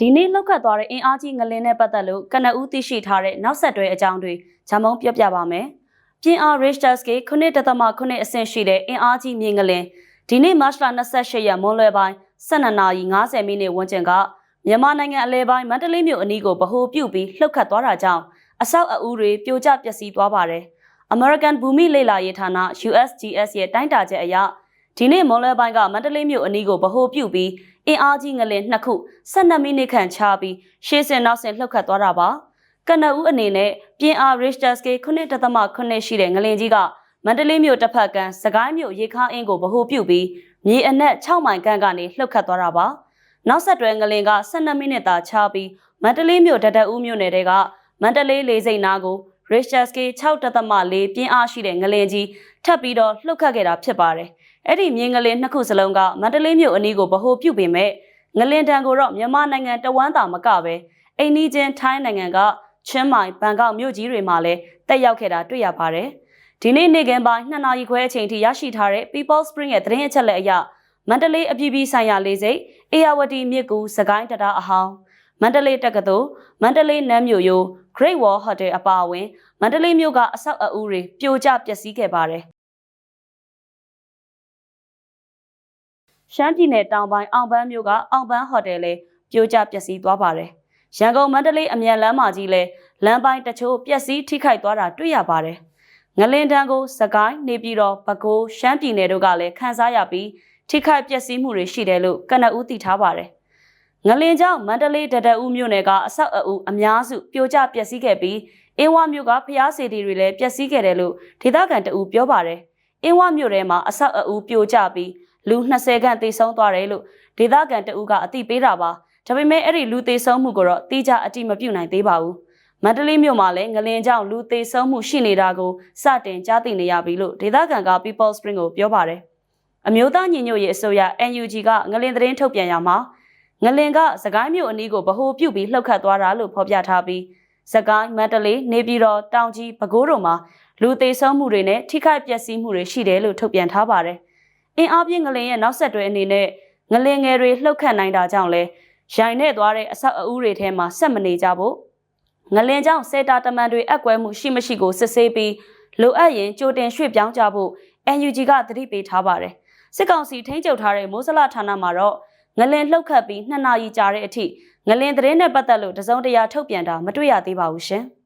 ဒီနေ့လောက်ခတ်သွားတဲ့အင်အားကြီးငလင်းနဲ့ပတ်သက်လို့ကနဦးသိရှိထားတဲ့နောက်ဆက်တွဲအကြောင်းတွေဂျမုံပြောပြပါမယ်။ပြင်အား Richters က9.9အဆင့်ရှိတဲ့အင်အားကြီးမြေငလင်းဒီနေ့မတ်လ28ရက်မွန်းလွဲပိုင်း12နာရီ50မိနစ်ဝန်းကျင်ကမြန်မာနိုင်ငံအလဲပိုင်းမန္တလေးမြို့အနီးကိုဗဟိုပြုပြီးလှုပ်ခတ်သွားတာကြောင့်အဆောက်အဦတွေပြိုကျပျက်စီးသွားပါတယ်။ American ဘူမိလေလာရေးဌာန USGS ရဲ့တိုင်းတာချက်အရဒီနေ့မွန်လွဲပိုင်းကမန္တလေးမြို့အနီးကိုဗဟိုပြုပြီး အင်အားကြီးငလင်နှစ်ခု12မိနစ်ခန့်ချပြီးရှေ့ဆင်နောက်ဆင်လှုပ်ခတ်သွားတာပါကနဦးအနေနဲ့ပြင်အား Richter scale 9.8ရှိတဲ့ငလင်ကြီးကမန္တလေးမြို့တစ်ဖက်ကစကိုင်းမြို့ရေခါအင်းကိုဗဟိုပြုပြီးမြေအနက်6မိုင်ခန့်ကနေလှုပ်ခတ်သွားတာပါနောက်ဆက်တွဲငလင်က12မိနစ်သာချပြီးမန္တလေးမြို့တတအူးမြို့နယ်တဲကမန္တလေးလေစိတ်နာကို Richter scale 6.4ပြင်းအားရှိတဲ့ငလင်ကြီးထပ်ပြီးတော့လှုပ်ခတ်ခဲ့တာဖြစ်ပါတယ်အဲ့ဒီမြင်းငလင်နှစ်ခုစလုံးကမန္တလေးမြို့အနီးကိုဗဟိုပြုပေမဲ့ငလင်တန်ကိုတော့မြန်မာနိုင်ငံတဝမ်းသာမကပဲအိန္ဒိချင်းထိုင်းနိုင်ငံကချင်းမိုင်ဘန်ကောက်မြို့ကြီးတွေမှာလည်းတက်ရောက်ခဲ့တာတွေ့ရပါတယ်။ဒီနေ့နေ့ကင်းပိုင်း2နာရီခွဲအချိန်ထိရရှိထားတဲ့ People Spring ရဲ့သတင်းအချက်အလက်အရမန္တလေးအပြည်ပြည်ဆိုင်ရာလေဆိပ်အေယာဝတီမြစ်ကူစကိုင်းတတာအဟောင်းမန္တလေးတက္ကသိုလ်မန္တလေးနမ်းမြို့ရိုး Great Wall Hotel အပါအဝင်မန္တလေးမြို့ကအဆောက်အဦတွေပြိုကျပျက်စီးခဲ့ပါတယ်ရှမ်းပြည်နယ်တောင်ပိုင်းအောင်ပန်းမြို့ကအောင်ပန်းဟိုတယ်လည်းပြိုကျပျက်စီးသွားပါတယ်။ရန်ကုန်မန္တလေးအမြန်လမ်းမကြီးလည်းလမ်းပိုင်းတချို့ပျက်စီးထိခိုက်သွားတာတွေ့ရပါတယ်။ငလင်တန်းကိုစကိုင်းနေပြည်တော်ပဲခူးရှမ်းပြည်နယ်တို့ကလည်းခန်းစားရပြီးထိခိုက်ပျက်စီးမှုတွေရှိတယ်လို့ကနဦးသိထားပါတယ်။ ငလင်ကြောင့်မန္တလေးတတအူးမြို့နယ်ကအဆောက်အဦအများစုပြိုကျပျက်စီးခဲ့ပြီးအင်းဝမြို့ကဖျားစီတီတွေလည်းပျက်စီးခဲ့တယ်လို့ဒေသခံတအူးပြောပါတယ်။အင်းဝမြို့ထဲမှာအဆောက်အဦပြိုကျပြီးလူ20ခန့်သေဆုံးသွားတယ်လို့ဒေသခံတအူးကအသိပေးတာပါဒါပေမဲ့အဲ့ဒီလူသေဆုံးမှုကိုတော့တိကျအတိမပြုတ်နိုင်သေးပါဘူးမန္တလေးမြို့မှာလည်းငလင်ကြောင့်လူသေဆုံးမှုရှိနေတာကိုစတင်ကြားသိနေရပြီလို့ဒေသခံက People Spring ကိုပြောပါတယ်အမျိုးသားညီညွတ်ရေးအစိုးရ NUG ကငလင်သတင်းထုတ်ပြန်ရမှာ ငလင်ကစကိုင်းမြို့အနီးကိုဗဟိုပြုတ်ပြီးလှုပ်ခတ်သွားတာလို့ဖော်ပြထားပြီးစကိုင်းမန္တလေးနေပြည်တော်တောင်ကြီးပဲခူးတို့မှာလူသေဆုံးမှုတွေနဲ့ထိခိုက်ပျက်စီးမှုတွေရှိတယ်လို့ထုတ်ပြန်ထားပါတယ်။အင်အားပြင်းငလင်ရဲ့နောက်ဆက်တွဲအနေနဲ့ငလင်ငယ်တွေလှုပ်ခတ်နိုင်တာကြောင့်လဲရိုင်နဲ့သွားတဲ့အဆောက်အဦတွေထဲမှာဆက်မနေကြဖို့ငလင်ကြောင့်စေတာတမန်တွေအက်ကွဲမှုရှိမရှိကိုစစ်ဆေးပြီးလိုအပ်ရင်ကြိုတင်ရွှေ့ပြောင်းကြဖို့ NUG ကသတိပေးထားပါတယ်စစ်ကောင်စီထိန်းချုပ်ထားတဲ့မိုးစလဌာနမှာတော့ ငလင်လှုပ်ခတ်ပြီးနှစ်နာရီကြာတဲ့အထိငလင်သတင်းနဲ့ပတ်သက်လို့တစုံတရာထုတ်ပြန်တာမတွေ့ရသေးပါဘူးရှင်။